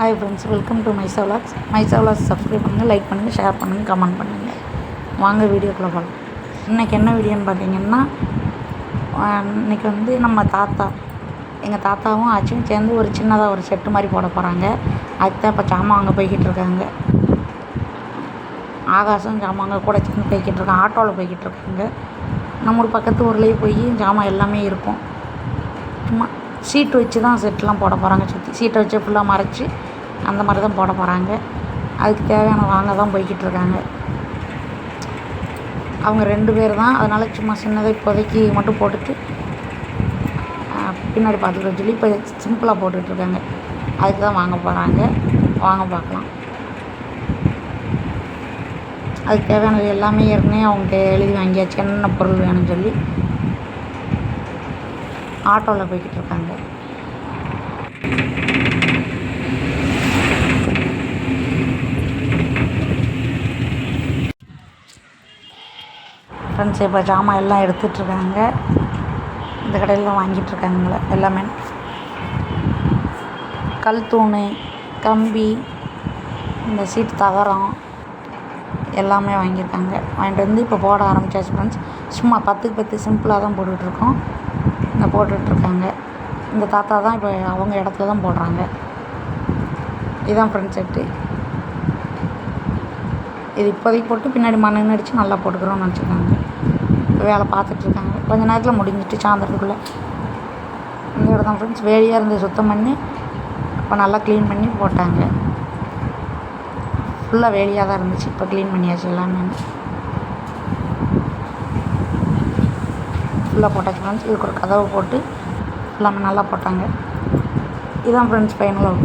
Hi friends welcome to my சவ்லாக்ஸ் my சவ்லாக்ஸ் subscribe பண்ணுங்கள் like பண்ணுங்கள் share பண்ணுங்கள் கமெண்ட் பண்ணுங்கள் வாங்க வீடியோக்குள்ளே போகலாம் இன்றைக்கி என்ன வீடியோன்னு பார்த்தீங்கன்னா இன்றைக்கி வந்து நம்ம தாத்தா எங்கள் தாத்தாவும் ஆச்சும் சேர்ந்து ஒரு சின்னதாக ஒரு செட்டு மாதிரி போட போகிறாங்க அதுக்கு தான் இப்போ சாமான் அங்கே போய்கிட்டு இருக்காங்க. ஆகாசம் ஜாமாங்க கூட சேர்ந்து போய்கிட்டு இருக்காங்க ஆட்டோவில் போய்கிட்டு இருக்காங்க. நம்ம ஒரு பக்கத்து ஊர்லேயே போய் ஜாமான் எல்லாமே இருக்கும். சும்மா சீட்டு வச்சு தான் செட்டெலாம் போட போகிறாங்க சுற்றி சீட்டை வச்சு ஃபுல்லாக மறைச்சி அந்த மாதிரி தான் போட போகிறாங்க அதுக்கு தேவையான வாங்க தான் போய்கிட்டு இருக்காங்க. அவங்க ரெண்டு பேர் தான். அதனால் சும்மா சின்னதாக இப்போதைக்கு மட்டும் போட்டுட்டு பின்னாடி பார்த்துக்கிற சொல்லி இப்போ சிம்பிளாக போட்டுட்ருக்காங்க அதுக்கு தான் வாங்க போகிறாங்க வாங்க பார்க்கலாம். அதுக்கு தேவையானது எல்லாமே ஏற்கனவே அவங்க எழுதி வாங்கியாச்சு. என்னென்ன பொருள் வேணும்னு சொல்லி ஆட்டோவில் போய்கிட்டு இருக்காங்க. ஃப்ரெண்ட்ஸ் இப்போ ஜாமான் எல்லாம் எடுத்துகிட்ருக்காங்க இந்த கடையில் தான் வாங்கிட்டுருக்காங்களே எல்லாமே. கல் தூண் கம்பி இந்த சீட் தகரம் எல்லாமே வாங்கியிருக்காங்க. வாங்கிட்டு வந்து இப்போ போட ஆரம்பிச்சாச்சு ஃப்ரெண்ட்ஸ் சும்மா பத்துக்கு பத்து சிம்பிளாக தான் போட்டுட்ருக்கோம். இந்த போட்டுட்ருக்காங்க. இந்த தாத்தா தான் இப்போ அவங்க இடத்துல தான் போடுறாங்க. இதுதான் ஃப்ரெண்ட்ஸ் செட்டு இது இப்போதைக்கு போட்டு பின்னாடி மண்ணு அடித்து நல்லா போட்டுக்கிறோம்னு நினச்சிருக்காங்க. வேலை பார்த்துட்ருக்காங்க. கொஞ்ச நேரத்தில் முடிஞ்சிட்டு சாயந்தரத்துக்குள்ளே. இந்த இடம் தான் ஃப்ரெண்ட்ஸ் வேலியாக இருந்து சுத்தம் பண்ணி இப்போ நல்லா க்ளீன் பண்ணி போட்டாங்க. ஃபுல்லாக வேலியாக தான் இருந்துச்சு. இப்போ க்ளீன் பண்ணியாச்சு எல்லாமே. ஃபுல்லாக போட்டாச்சு ஃப்ரெண்ட்ஸ் இதுக்கு ஒரு கதவை போட்டு எல்லாமே நல்லா போட்டாங்க. இதுதான் ஃப்ரெண்ட்ஸ் ஃபைனலாக